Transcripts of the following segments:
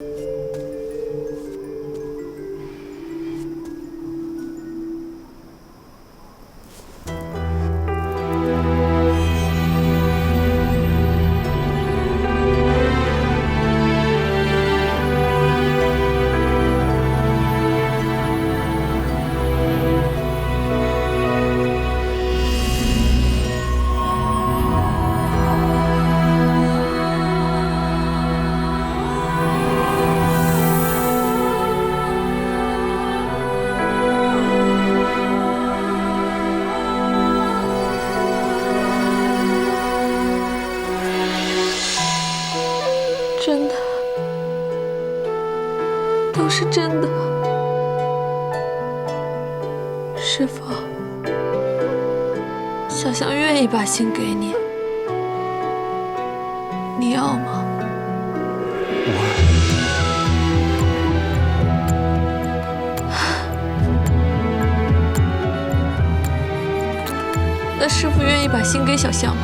真都是真的。师傅，小香愿意把心给你，你要吗？那师傅愿意把心给小香吗？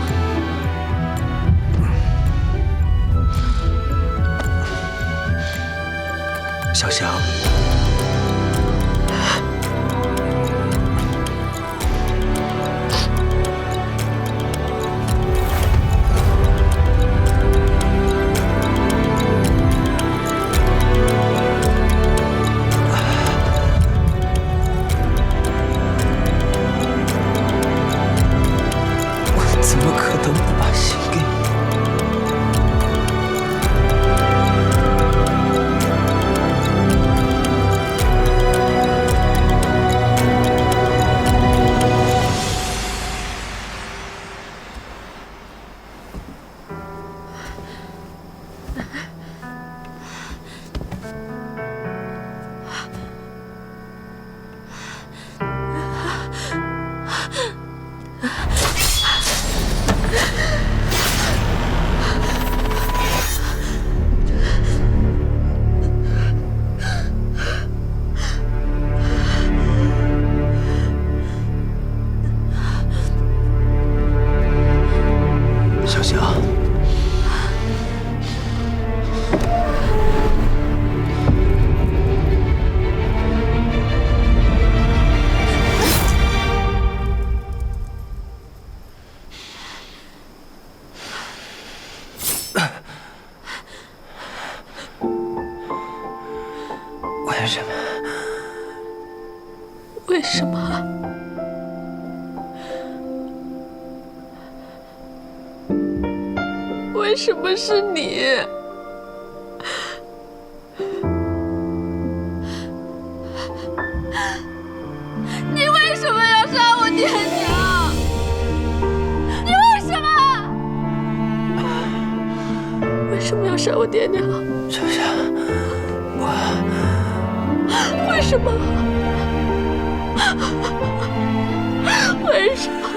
小翔，为什么？为什么？为什么是你？你为什么要杀我爹娘？你为什么？为什么要杀我爹娘？什么？为什么？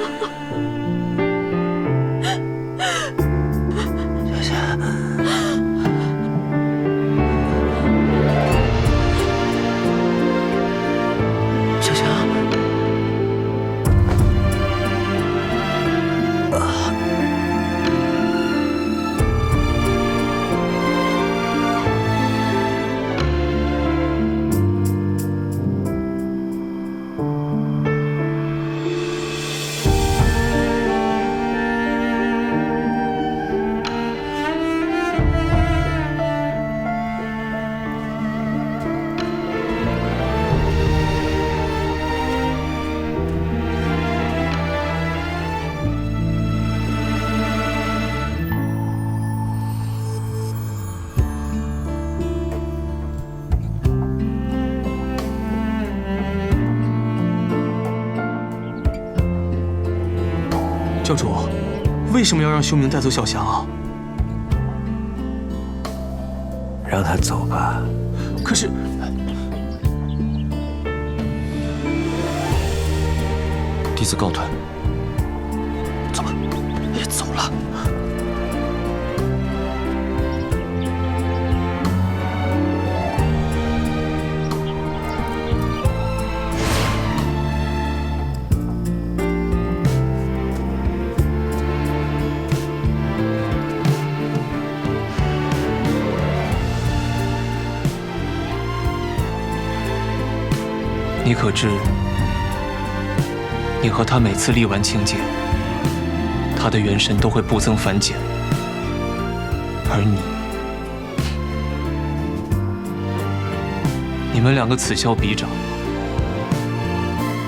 教主，为什么要让修明带走小翔啊？让他走吧。可是，弟子告退。你可知，你和他每次历完清劫，他的元神都会不增反减，而你，你们两个此消彼长，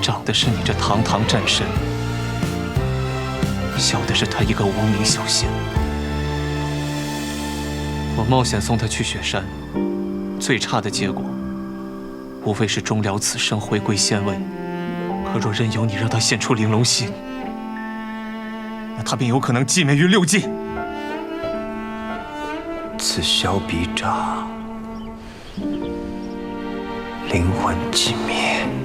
长的是你这堂堂战神，小的是他一个无名小仙。我冒险送他去雪山，最差的结果，无非是终了此生，回归仙位。可若任由你让他现出玲珑心，那他便有可能寂灭于六界。此消彼长，灵魂寂灭。